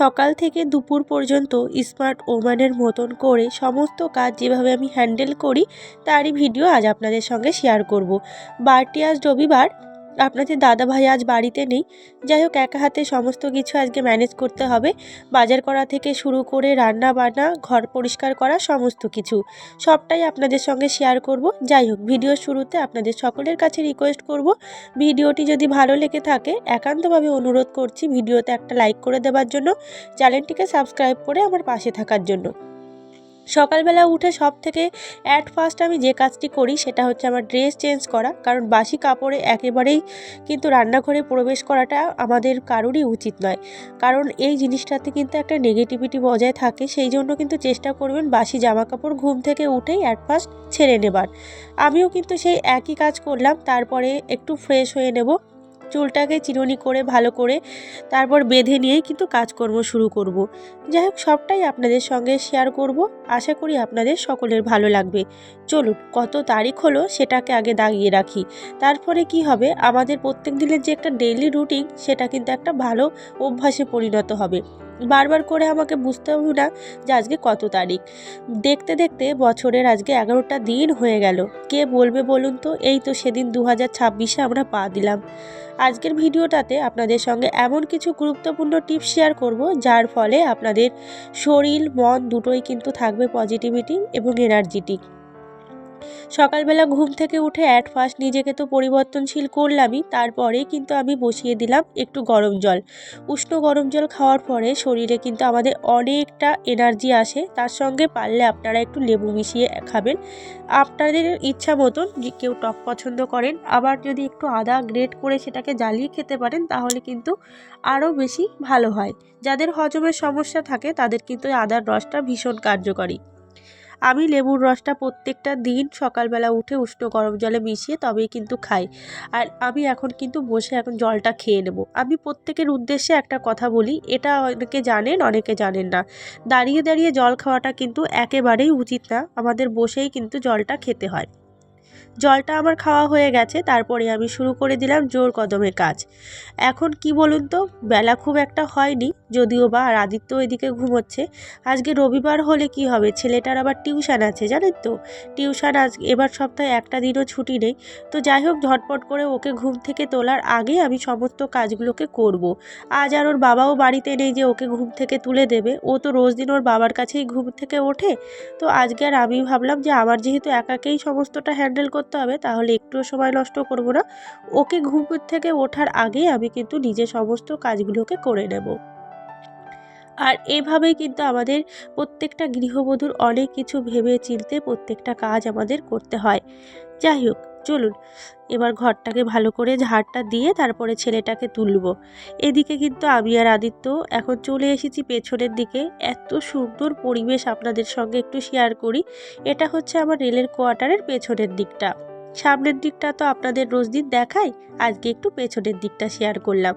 সকাল থেকে দুপুর পর্যন্ত স্মার্ট ওম্যানের মতন করে সমস্ত কাজ যেভাবে আমি হ্যান্ডেল করি, তারই ভিডিও আজ আপনাদের সঙ্গে শেয়ার করব। বারটি আজ রবিবার আপনাদের দাদাভাই আজ বাড়িতে নেই, যাই হোক একা হাতে সমস্ত কিছু আজকে ম্যানেজ করতে হবে। বাজার করা থেকে শুরু করে রান্না বান্না, ঘর পরিষ্কার করা, সমস্ত কিছু। সবটাই আপনাদের সঙ্গে শেয়ার করব। যাই হোক ভিডিওর শুরুতে আপনাদের সকলের কাছে রিকোয়েস্ট করব। ভিডিওটি যদি ভালো লেগে থাকে, একান্তভাবে অনুরোধ করছি ভিডিওতে একটা লাইক করে দেওয়ার জন্য চ্যানেলটিকে সাবস্ক্রাইব করে আমার পাশে থাকার জন্য। সকালবেলা উঠে সব থেকে অ্যাট ফার্স্ট আমি যে কাজটি করি সেটা হচ্ছে আমার ড্রেস চেঞ্জ করা। কারণ বাসি কাপড়ে একেবারেই কিন্তু রান্নাঘরে প্রবেশ করাটা আমাদের কারোরই উচিত নয়। কারণ এই জিনিসটাতে কিন্তু একটা নেগেটিভিটি বজায় থাকে। সেই জন্য কিন্তু চেষ্টা করবেন বাসি জামা কাপড় ঘুম থেকে উঠেই অ্যাট ফার্স্ট ছেড়ে নেবার। আমিও কিন্তু সেই একই কাজ করলাম, তারপরে একটু ফ্রেশ হয়ে নেব। চুলটাকে চিরুনি করে, ভালো করে তারপর বেঁধে নিয়েই কিন্তু কাজকর্ম শুরু করব। যাই হোক, সবটাই আপনাদের সঙ্গে শেয়ার করব। আশা করি আপনাদের সকলের ভালো লাগবে। চলুন, কত তারিখ হলো সেটাকে আগে দাগিয়ে রাখি। তারপরে কি হবে? আমাদের প্রত্যেক দিনের যে একটা ডেইলি রুটিন সেটা কিন্তু একটা ভালো অভ্যাসে পরিণত হবে। বারবার করে আমাকে বুঝতে হবে না যে আজকে কত তারিখ। দেখতে দেখতে বছরের আজকে এগারোটা দিন হয়ে গেল। কে বলবে বলুন তো? এই তো সেদিন দু হাজার ছাব্বিশে আমরা পা দিলাম। আজকের ভিডিওটাতে আপনাদের সঙ্গে এমন কিছু গুরুত্বপূর্ণ টিপস শেয়ার করব, যার ফলে আপনাদের শরীর, মন দুটোই কিন্তু থাকবে পজিটিভিটি এবং এনার্জেটিক সকালবেলা ঘুম থেকে উঠে অ্যাট ফার্স্ট নিজেকে তো পরিবর্তনশীল করলামই, তারপরে কিন্তু আমি বসিয়ে দিলাম একটু গরম জল। উষ্ণ গরম জল খাওয়ার পরে শরীরে কিন্তু আমাদের অনেকটা এনার্জি আসে, তার সঙ্গে পারলে আপনারা একটু লেবু মিশিয়ে খাবেন। আপনাদের ইচ্ছা মতন কেউ টক পছন্দ করেন, আবার যদি একটু আদা গ্রেট করে সেটাকে জ্বালিয়ে খেতে পারেন, তাহলে কিন্তু আরও বেশি ভালো হয়। যাদের হজমের সমস্যা থাকে, তাদের কিন্তু আদার রসটা ভীষণ কার্যকরী। আমি লেবুর রসটা প্রত্যেকটা দিন সকালবেলা উঠে উষ্ণ গরম জলে মিশিয়ে তবেই কিন্তু খাই। আর আমি এখন কিন্তু বসে এখন জলটা খেয়ে নেব। আমি প্রত্যেকের উদ্দেশ্যে একটা কথা বলি, এটা অনেকে জানেন অনেকে জানেন না। দাঁড়িয়ে দাঁড়িয়ে জল খাওয়াটা কিন্তু একেবারেই উচিত না। আমাদের বসেই কিন্তু জলটা খেতে হয়। জলটা আমার খাওয়া হয়ে গেছে, তারপরে আমি শুরু করে দিলাম জোর কদমে কাজ। এখন কি বলুন তো, বেলা খুব একটা হয়নি, যদিও বা আর আদিত্য এদিকে ঘুমোচ্ছে। আজকে রবিবার হলে কি হবে? ছেলেটার আবার টিউশন আছে, জানেন তো? টিউশন আজ, এবার সপ্তাহে একটা দিনও ছুটি নেই। তো যাই হোক, ঝটপট করে ওকে ঘুম থেকে তোলার আগে আমি সমস্ত কাজগুলোকে করব। আজ আর ওর বাবাও বাড়িতে নেই যে ওকে ঘুম থেকে তুলে দেবে। ও তো রোজ দিন ওর বাবার কাছেই ঘুম থেকে ওঠে। তো আজকে আর আমি ভাবলাম যে আমার যেহেতু একাকেই সমস্তটা হ্যান্ডেল করতে হবে, তাহলে একটুও সময় নষ্ট করব না। ওকে ঘুম থেকে ওঠার আগে আমি কিন্তু নিজে সমস্ত কাজগুলোকে করে নেব। আর এভাবেই কিন্তু আমাদের প্রত্যেকটা গৃহবধূর অনেক কিছু ভেবে চিনতে প্রত্যেকটা কাজ আমাদের করতে হয়। যাই হোক চলুন, এবার ঘরটাকে ভালো করে ঝাড়টা দিয়ে তারপরে ছেলেটাকে তুলব। এদিকে কিন্তু আমি আর আদিত্য এখন চলে এসেছি পেছনের দিকে। এত সুন্দর পরিবেশ আপনাদের সঙ্গে একটু শেয়ার করি। এটা হচ্ছে আমার রেলের কোয়ার্টারের পেছনের দিকটা। সামনের দিকটা তো আপনাদের রোজ দিন দেখাই, আজকে একটু পেছনের দিকটা শেয়ার করলাম।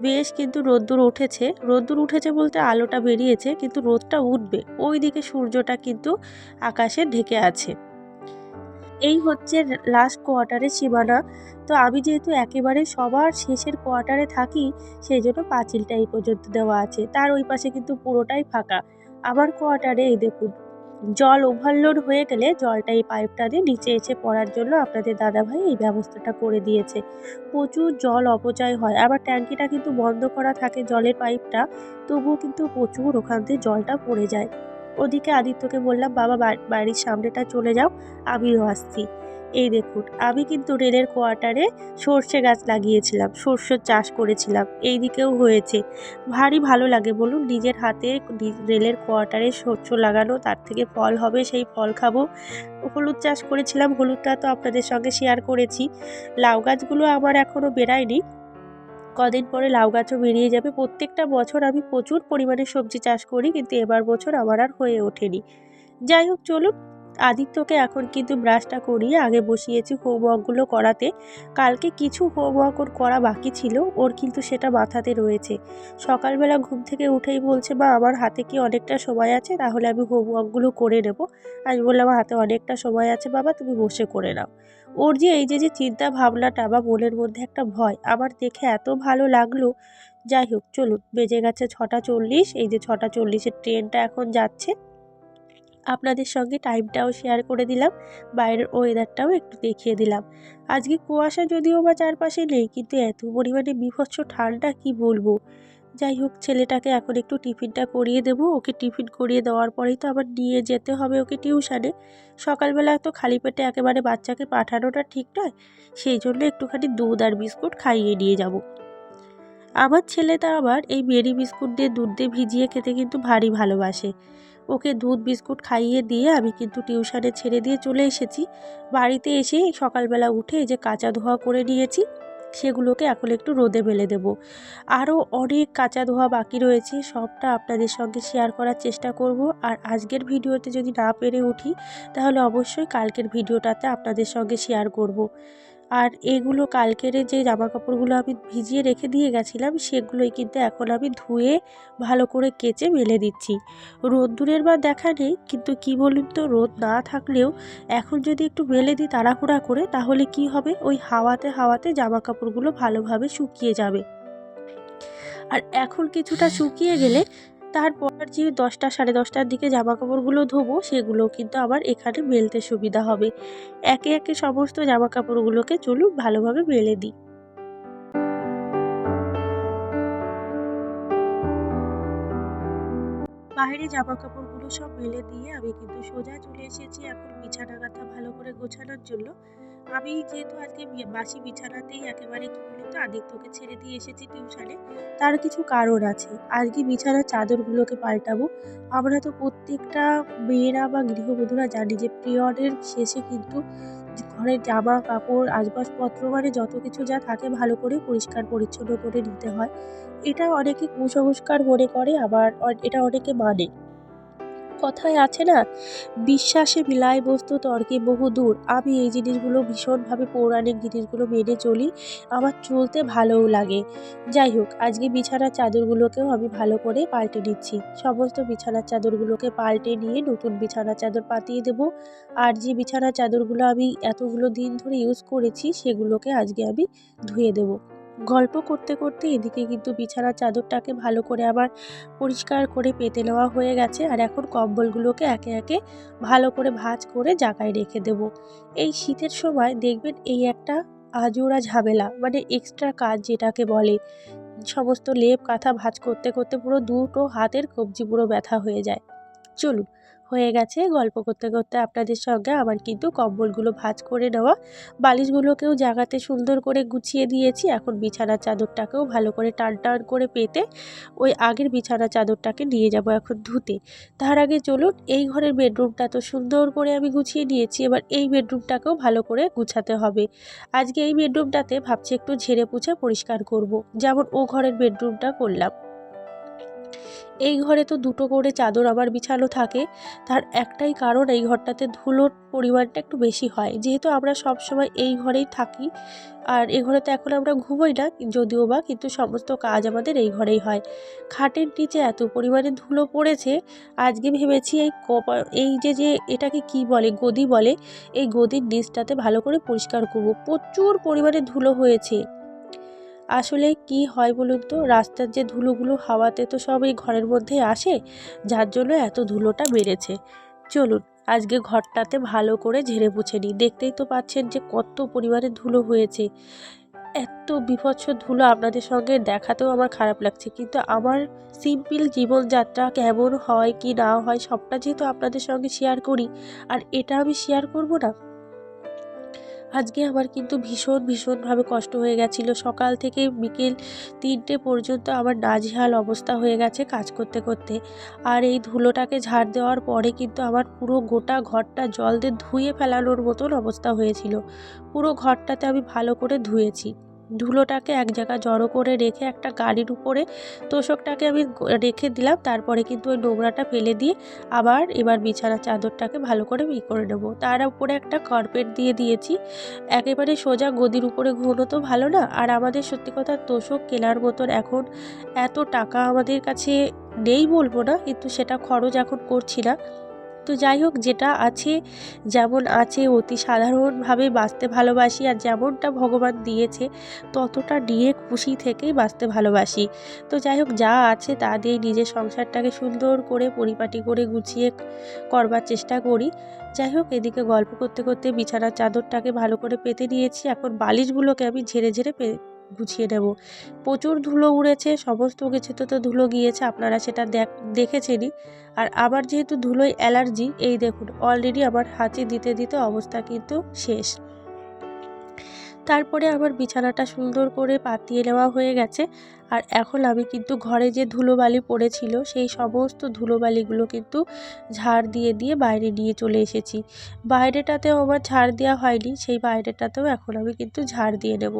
বেশ কিন্তু রোদ্দুর উঠেছে। রোদ্দুর উঠেছে বলতে আলোটা বেরিয়েছে, কিন্তু রোদটা উঠবে। ওই দিকে সূর্যটা কিন্তু আকাশে ঢেকে আছে। এই হচ্ছে লাস্ট কোয়ার্টারের সীমানা। তো আমি যেহেতু একেবারে সবার শেষের কোয়ার্টারে থাকি, সেই জন্য পাঁচিলটা এই পর্যন্ত দেওয়া আছে। তার ওই পাশে কিন্তু পুরোটাই ফাঁকা। আমার কোয়ার্টারে এই দেখুন, জল ওভারলোড হয়ে গেলে জলটা এই পাইপটা দিয়ে নিচে এসে পড়ার জন্য আপনাদের দাদাভাই এই ব্যবস্থাটা করে দিয়েছে। প্রচুর জল অপচয় হয়। আবার ট্যাঙ্কিটা কিন্তু বন্ধ করা থাকে জলের পাইপটা তবুও কিন্তু প্রচুর ওখান থেকে জলটা পড়ে যায়। ওদিকে আদিত্যকে বললাম, বাবা বাড়ির সামনেটা চলে যাও, আমিও আসছি। এই দেখুন, আমি কিন্তু রেলের কোয়ার্টারে সর্ষে গাছ লাগিয়েছিলাম, সর্ষের চাষ করেছিলাম এই দিকেও হয়েছে। ভারী ভালো লাগে, বলুন, নিজের হাতে রেলের কোয়ার্টারে শস্য লাগানো, তার থেকে ফল হবে, সেই ফল খাব। হলুদ চাষ করেছিলাম, হলুদটা তো আপনাদের সঙ্গে শেয়ার করেছি। লাউ গাছগুলো আমার এখনও বেরায়নি। কদিন পরে লাউ গাছও বেরিয়ে যাবে। প্রত্যেকটা বছর আমি প্রচুর পরিমাণে সবজি চাষ করি, কিন্তু এবার বছর আমার আর হয়ে ওঠেনি। যাই হোক, চলুন। আদিত্যকে এখন কিন্তু ব্রাশটা করিয়ে আগে বসিয়েছি হোমওয়ার্কগুলো করাতে। কালকে কিছু হোমওয়ার্ক ওর করা বাকি ছিল, ওর কিন্তু সেটা মাথাতে রয়েছে। সকালবেলা ঘুম থেকে উঠেই বলছে, মা, আমার হাতে কি অনেকটা সময় আছে? তাহলে আমি হোমওয়ার্কগুলো করে নেব। আমি বললাম হাতে অনেকটা সময় আছে বাবা, তুমি বসে করে নাও। ওর যে এই যে যে চিন্তা ভাবনাটা বা মনের মধ্যে একটা ভয়, আমার দেখে এত ভালো লাগল। যাই হোক, চলুন, বেজে গেছে ছটা চল্লিশ, এই যে ছটা চল্লিশের ট্রেনটা এখন যাচ্ছে। আপনাদের সঙ্গে টাইমটাও শেয়ার করে দিলাম, বাইরের ওয়েদারটাও একটু দেখিয়ে দিলাম। আজকে কুয়াশা যদিও বা চারপাশে নেই, কিন্তু এত পরিমাণে বিভৎস ঠান্ডা, কি বলব? যাই হোক, ছেলেটাকে এখন একটু টিফিনটা করিয়ে দেব। ওকে টিফিন করিয়ে দেওয়ার পরেই তো আবার নিয়ে যেতে হবে ওকে টিউশানে। সকালবেলা তো খালি পেটে একেবারে বাচ্চাকে পাঠানোটা ঠিক নয়, সেই জন্য একটুখানি দুধ আর বিস্কুট খাইয়ে নিয়ে যাব। আমার ছেলেটা আবার এই মেরি বিস্কুট দিয়ে দুধ দিয়ে ভিজিয়ে খেতে কিন্তু ভারী ভালোবাসে। ওকে দুধ বিস্কুট খাইয়ে দিয়ে আমি কিন্তু টিউশানে ছেড়ে দিয়ে চলে এসেছি। বাড়িতে এসে সকালবেলা উঠে এই যে কাঁচা ধোয়া করে নিয়েছি। সেগুলোকে এখন একটু রোদে মেলে দেব আরও অনেক কাঁচা ধোয়া বাকি রয়েছে, সবটা আপনাদের সঙ্গে শেয়ার করার চেষ্টা করব আর আজকের ভিডিওতে যদি না পেরে উঠি, তাহলে অবশ্যই কালকের ভিডিওটাতে আপনাদের সঙ্গে শেয়ার করব। আর এগুলো কালকের যে জামা কাপড়গুলো আমি ভিজিয়ে রেখে দিয়ে গেছিলাম, সেগুলোই কিন্তু এখন আমি ধুয়ে ভালো করে কেচে মেলে দিচ্ছি। রোদ্দুরের বা দেখা নেই, কিন্তু কি বলুন তো, রোদ না থাকলেও এখন যদি একটু মেলে দিই তাড়াহুড়া করে, তাহলে কি হবে? ওই হাওয়াতে হাওয়াতে জামা কাপড়গুলো ভালোভাবে শুকিয়ে যাবে। আর এখন কিছুটা শুকিয়ে গেলে তারপর যে দশটা, সাড়ে দশটার দিকে জামা কাপড়গুলো ধোবো, সেগুলো কিন্তু আবার এখানে মেলতে সুবিধা হবে। একে একে সমস্ত জামা কাপড়গুলোকে চলুন ভালোভাবে মেলে দিই। বাইরে জামা কাপড়গুলো সব মেলে দিয়ে আমি কিন্তু সোজা চলে এসেছি এখন বিছানা কাঁথা ভালো করে গোছানোর জন্য। আমি যেহেতু আজকে বাসি বিছানাতেই একেবারে কি বলতো, আদিত্যকে ছেড়ে দিয়ে এসেছি টিউশনে, তার কিছু কারণ আছে। আজকে বিছানার চাদরগুলোকে পাল্টাবো। আমরা তো প্রত্যেকটা মেয়েরা বা গৃহবধূরা জানি যে পিরিয়ডের শেষে কিন্তু ঘরের জামা কাপড়, আসবাবপত্র মানে যত কিছু যা থাকে ভালো করে পরিষ্কার পরিচ্ছন্ন করে নিতে হয়। এটা অনেকে কুসংস্কার মনে করে, আবার এটা অনেকে মানে। কথায় আছে না, বিশ্বাসে মিলায় বস্তু তর্কে বহু দূর। আমি এই জিনিসগুলো ভীষণভাবে পৌরাণিক জিনিসগুলো মেনে চলি, আমার চলতে ভালোও লাগে। যাই হোক, আজকে বিছানার চাদরগুলোকেও আমি ভালো করে পাল্টে নিচ্ছি। সমস্ত বিছানার চাদরগুলোকে পাল্টে নিয়ে নতুন বিছানার চাদর পাতিয়ে দেব। আর যে বিছানার চাদরগুলো আমি এতগুলো দিন ধরে ইউজ করেছি, সেগুলোকে আজকে আমি ধুয়ে দেবো। গল্প করতে করতে এদিকে কিন্তু বিছানার চাদরটাকে ভালো করে আবার পরিষ্কার করে পেতে নেওয়া হয়ে গেছে। আর এখন কম্বলগুলোকে একে একে ভালো করে ভাঁজ করে জায়গায় রেখে দেব। এই শীতের সময় দেখবেন এই একটা আজোড়া ঝামেলা মানে এক্সট্রা কাজ যেটাকে বলে। সমস্ত লেপ, কাঁথা ভাঁজ করতে করতে পুরো দুটো হাতের কবজি পুরো ব্যথা হয়ে যায়। চলুন হয়ে গেছে। গল্প করতে করতে আপনাদের সঙ্গে আমার কিন্তু কম্বলগুলো ভাজ করে নেওয়া, বালিশগুলোকেও জাগাতে সুন্দর করে গুছিয়ে দিয়েছি। এখন বিছানার চাদরটাকেও ভালো করে টান টান করে পেতে ওই আগের বিছানা চাদরটাকে নিয়ে যাব এখন ধুতে। তার আগে চলুন, এই ঘরের বেডরুমটা তো সুন্দর করে আমি গুছিয়ে নিয়েছি। এবার এই বেডরুমটাকেও ভালো করে গুছাতে হবে। আজকে এই বেডরুমটাতে ভাবছি একটু ঝেড়ে পুছে পরিষ্কার করব। যেমন ও ঘরের বেডরুমটা করলাম। এই ঘরে তো দুটো করে চাদর আবার বিছানো থাকে, তার একটাই কারণ এই ঘরটাতে ধুলোর পরিমাণটা একটু বেশি হয়। যেহেতু আমরা সব সময় এই ঘরেই থাকি, আর এ ঘরে তো এখন আমরা ঘুমোই না, যদিও বা কিন্তু সমস্ত কাজ আমাদের এই ঘরেই হয়। খাটের নিচে এত পরিমাণে ধুলো পড়েছে, আজকে ভেবেছি এই এই যে যে এটাকে কি বলে, গদি বলে, এই গদির নিচটাতে ভালো করে পরিষ্কার করব। প্রচুর পরিমাণে ধুলো হয়েছে। আসলে কি হয় বলুন তো? রাস্তার যে ধুলোগুলো হাওয়াতে তো সব এই ঘরের মধ্যে আসে, যার জন্য এত ধুলোটা বেড়েছে। চলুন, আজকে ঘরটাতে ভালো করে ঝেড়ে পুছে নিই। দেখতেই তো পাচ্ছেন যে কত পরিমাণে ধুলো হয়েছে। এত বিভৎস ধুলো আপনাদের সঙ্গে দেখাতেও আমার খারাপ লাগছে, কিন্তু আমার সিম্পল জীবনযাত্রা কেমন হয় কি না হয় সবটা যেহেতু আপনাদের সঙ্গে শেয়ার করি, আর এটা আমি শেয়ার করব না। আজকে আমার কিন্তু ভীষণ, ভীষণভাবে কষ্ট হয়ে গেছিল। সকাল থেকে বিকেল তিনটে পর্যন্ত আমার নাজেহাল অবস্থা হয়ে গেছে কাজ করতে করতে। আর এই ধুলোটাকে ঝাড় দেওয়ার পরে কিন্তু আমার পুরো গোটা ঘরটা জল দিয়ে ধুয়ে ফেলানোর মতন অবস্থা হয়েছিল। পুরো ঘরটাতে আমি ভালো করে ধুয়েছি। ধুলোটাকে এক জায়গায় জড়ো করে রেখে একটা গাড়ির উপরে তোষকটাকে আমি রেখে দিলাম। তারপরে কিন্তু ওই নোংরাটা ফেলে দিয়ে আবার এবার বিছানার চাদরটাকে ভালো করে ই করে নেব। তার উপরে একটা কার্পেট দিয়ে দিয়েছি। একেবারে সোজা গদির উপরে ঘুমোনো তো ভালো না। আর আমাদের সত্যি কথা তোষক কেনার মতন এখন এত টাকা আমাদের কাছে নেই বলব না। কিন্তু সেটা খরচ এখন করছি না। তো যাই হোক, যেটা আছে, যেমন আছে, অতি সাধারণভাবে বাঁচতে ভালোবাসি, আর যেমনটা ভগবান দিয়েছে, ততটা নিয়ে খুশি থেকেই বাঁচতে ভালোবাসি। তো যাই হোক, যা আছে তা দিয়ে নিজের সংসারটাকে সুন্দর করে, পরিপাটি করে গুছিয়ে করবার চেষ্টা করি। যাই হোক, এদিকে গল্প করতে করতে বিছানার চাদরটাকে ভালো করে পেতে নিয়েছি। এখন বালিশগুলোকে আমি ঝেড়ে ঝেড়ে গুছিয়ে নেব। প্রচুর ধুলো উড়েছে, সমস্ত কিছুতে তো ধুলো গিয়েছে, আপনারা সেটা দেখ, দেখেছেনই। আর আবার যেহেতু ধুলোয় অ্যালার্জি, এই দেখুন অলরেডি আমার হাঁচি দিতে দিতে অবস্থা কিন্তু শেষ। তারপরে আমার বিছানাটা সুন্দর করে পাতিয়ে নেওয়া হয়ে গেছে। আর এখন আমি কিন্তু ঘরে যে ধুলোবালি পড়েছিল, সেই সমস্ত ধুলোবালিগুলো কিন্তু ঝাড় দিয়ে দিয়ে বাইরে নিয়ে চলে এসেছি। বাইরেটাতেও আমার ঝাড় দেওয়া হয়নি, সেই বাইরেটাতেও এখন আমি কিন্তু ঝাড় দিয়ে নেব।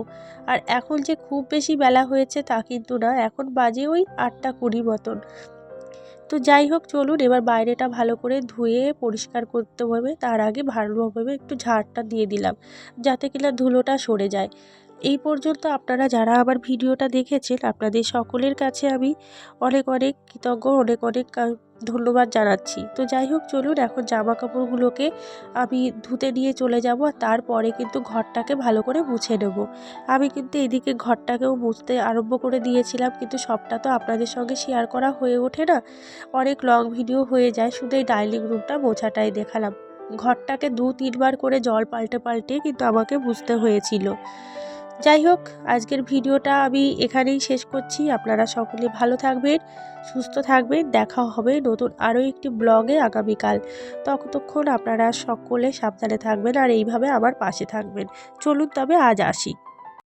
আর এখন যে খুব বেশি বেলা হয়েছে তা কিন্তু না, এখন বাজে ওই আটটা কুড়ি মতন। তো যাই হোক, চলুন এবার বাইরেটা ভালো করে ধুয়ে পরিষ্কার করতে হবে। তার আগে ভালোভাবে একটু ঝাড়টা দিয়ে দিলাম, যাতে কিনা ধুলোটা সরে যায়। এই পর্যন্ত আপনারা যারা আমার ভিডিওটা দেখেছেন, আপনাদের সকলের কাছে আমি অনেক অনেক কৃতজ্ঞ, অনেক অনেক ধন্যবাদ জানাচ্ছি। তো যাই হোক, চলুন এখন জামা কাপড়গুলোকে আমি ধুতে নিয়ে চলে যাব আর তারপরে কিন্তু ঘরটাকে ভালো করে মুছে নেব। আমি কিন্তু এদিকে ঘরটাকেও মুছতে আরম্ভ করে দিয়েছিলাম, কিন্তু সবটা তো আপনাদের সঙ্গে শেয়ার করা হয়ে ওঠে না। অনেক লং ভিডিও হয়ে যায়, শুধু এই ডাইনিং রুমটা মোছাটাই দেখালাম। ঘরটাকে দু তিনবার করে জল পাল্টে পাল্টে কিন্তু আমাকে বুঝতে হয়েছিল। যাই হোক, আজকের ভিডিওটা আমি এখানেই শেষ করছি। আপনারা সকলে ভালো থাকবেন, সুস্থ থাকবেন। দেখা হবে নতুন আরও একটি ব্লগে আগামীকাল। ততক্ষণ আপনারা সকলে সাবধানে থাকবেন আর এইভাবে আমার পাশে থাকবেন। চলুন তবে আজ আসি।